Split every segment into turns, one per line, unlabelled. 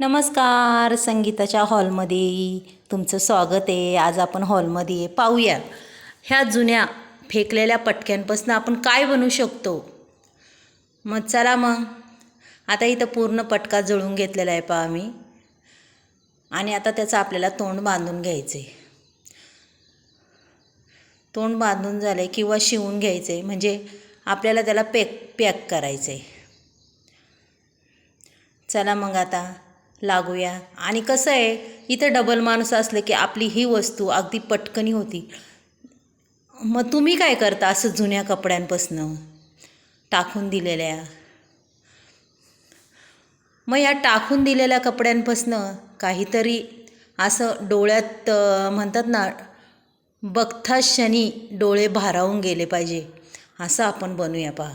नमस्कार संगीताच्या हॉलमध्ये तुमचं स्वागत आहे. आज आपण हॉलमध्ये आहे पाहूया. ह्या जुन्या फेकलेल्या पटक्यांपासून आपण काय बनवू शकतो? मग चला मग. आता इथं पूर्ण पटका जळून घेतलेला आहे पहा आम्ही. आणि आता त्याचं आपल्याला तोंड बांधून घ्यायचं आहे तोंड बांधून झालं आहे किंवा शिवून घ्यायचं आहे म्हणजे आपल्याला त्याला पॅक पॅक करायचं आहे चला मग आता. लागूया. आणि कसं आहे इथं डबल माणूस असलं की आपली ही वस्तू अगदी पटकनी होती. मग तुम्ही काय करता असं जुन्या कपड्यांपासनं? टाकून दिलेल्या. मग या टाकून दिलेल्या कपड्यांपासनं काहीतरी असं डोळ्यात म्हणतात ना बघता क्षणी डोळे भारावून गेले पाहिजे. असं आपण बनूया पहा.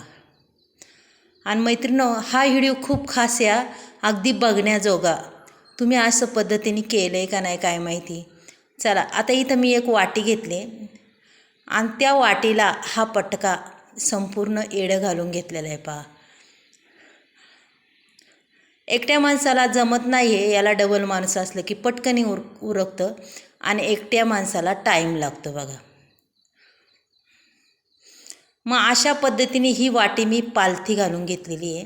आणि मैत्रिणो हा व्हिडिओ खूप खास या. अगदी बघण्याजोगा. तुम्ही असं पद्धतीने केलं आहे का नाही काय माहिती? चला आता इथं मी एक वाटी घेतली. आणि त्या वाटीला हा पटका संपूर्ण येडं घालून घेतलेला आहे पहा. एकट्या माणसाला जमत नाही आहे याला डबल माणूस असलं की पटकनी उर उरकतं आणि एकट्या माणसाला टाईम लागतो बघा. मग अशा पद्धतीने ही वाटी मी पालथी घालून घेतलेली आहे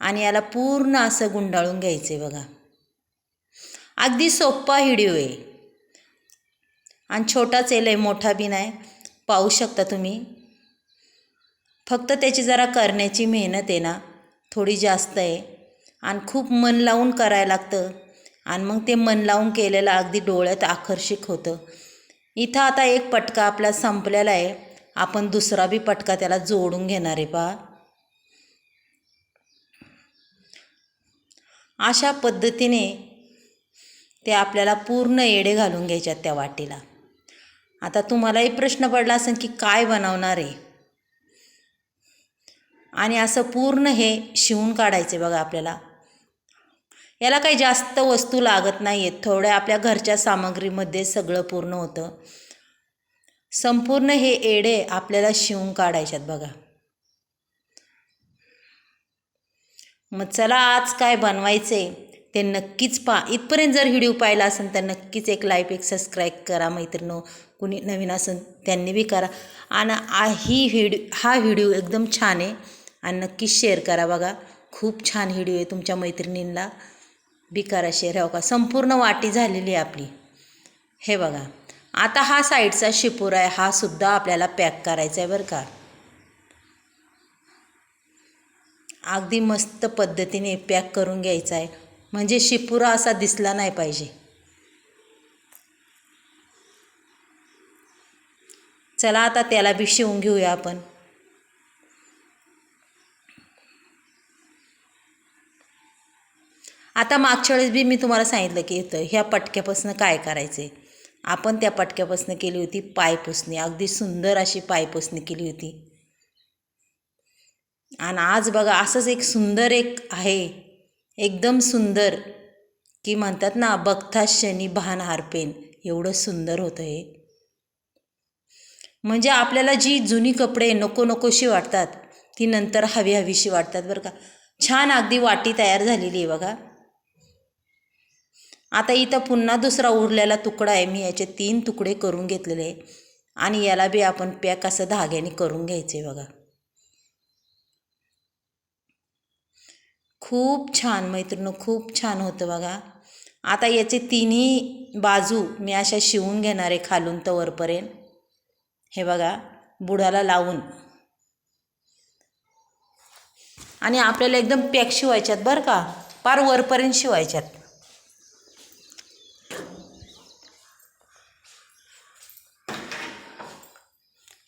आणि याला पूर्ण असं गुंडाळून घ्यायचं आहे बघा. अगदी सोप्पा व्हिडिओ आहे. आणि छोटाच आहे मोठा बी नाही. पाहू शकता तुम्ही. फक्त त्याची जरा करण्याची मेहनत आहे ना थोडी जास्त आहे. आणि खूप मन लावून करायला लागतं. आणि मग ते मन लावून केलेलं अगदी डोळ्यात आकर्षित होतं. इथं आता एक पटका आपला संपलेला आहे. आपण दुसरा बी पटका त्याला जोडून घेणार आहे पा. अशा पद्धतीने ते आपल्याला पूर्ण येडे घालून घ्यायच्यात त्या वाटीला. आता तुम्हालाही प्रश्न पडला असेल की काय बनवणार आहे? आणि असं पूर्ण हे शिवून काढायचे बघा आपल्याला. याला काही जास्त वस्तू लागत नाही आहेत थोड्या आपल्या घरच्या सामग्रीमध्ये सगळं पूर्ण होतं. संपूर्ण हे एडे आपल्याला शिवून काढायच्यात बघा. मग चला आज काय बनवायचे ते नक्कीच पा इथपर्यंत जर व्हिडिओ पाहिला असेल तर नक्कीच एक लाईक एक सबस्क्राईब करा मैत्रिणी. कुणी नवीन असेल त्यांनी बी करा. आणि ही व्हिडिओ हा व्हिडिओ एकदम छान आहे. आणि नक्कीच शेअर करा बघा. खूप छान व्हिडिओ आहे तुमच्या मैत्रिणींना बी करा शेअर हो का? संपूर्ण वाटी झालेली आहे आपली. हे बघा. आता हा साईडचा शिपूर आहे हा सुद्धा आपल्याला पॅक करायचा आहे बरं का. अगदी मस्त पद्धतीने पॅक करून घ्यायचा आहे. म्हणजे शिपुरा असा दिसला नाही पाहिजे. चला आता त्याला बी शिवून घेऊया आपण. आता मागच्या वेळेस बी मी तुम्हाला सांगितलं की इथं ह्या पटक्यापासून काय करायचं आहे आपण त्या पटक्यापासून केली होती पायपुसणी. अगदी सुंदर अशी पायपुसणी केली होती. आणि आज बघा असंच एक सुंदर एक आहे. एकदम सुंदर. की म्हणतात ना बघता शनी भान हारपेन. एवढं सुंदर होतं हे. म्हणजे आपल्याला जी जुनी कपडे नको नकोशी वाटतात ती नंतर हवी हवीशी वाटतात बरं का. छान अगदी वाटी तयार झालेली आहे बघा. आता इथं पुन्हा दुसरा उरलेला तुकडा आहे. मी याचे तीन तुकडे करून घेतलेले आहे. आणि याला बी आपण पॅक असं धाग्याने करून घ्यायचे बघा. खूप छान मैत्रिणी खूप छान होतं बघा. आता याचे तिन्ही बाजू मी अशा शिवून घेणार आहे खालून तर वरपर्यंत. हे बघा बुडाला लावून. आणि आपल्याला एकदम पॅक शिवायच्यात बरं का? पार वरपर्यंत शिवायच्यात.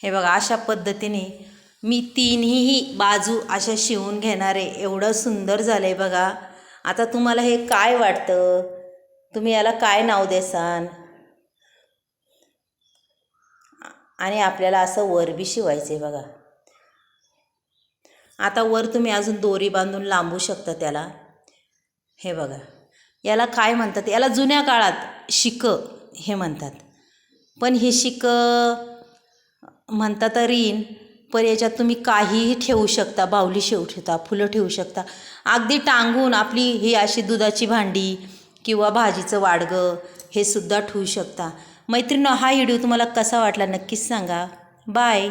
हे बघा अशा पद्धतीने मी तीनही बाजू अशा शिवून घेणारे एवढं सुंदर झालं आहे बघा. आता तुम्हाला हे काय वाटतं? तुम्ही याला काय नाव देसान? आणि आपल्याला असं वर बी शिवायचं आहे बघा. आता वर तुम्ही अजून दोरी बांधून लांबू शकता त्याला. हे बघा. याला काय म्हणतात? याला जुन्या काळात शिकं हे म्हणतात. पण हे शिकं म्हणता तर येईन पण याच्यात तुम्ही काहीही ठेवू शकता बाहुली शेव ठेवता फुलं ठेवू शकता. अगदी टांगून आपली ही अशी दुधाची भांडी किंवा भाजीचं वाडगं हे सुद्धा ठेवू शकता. मैत्रिणी हा व्हिडिओ तुम्हाला कसा वाटला नक्कीच सांगा. बाय.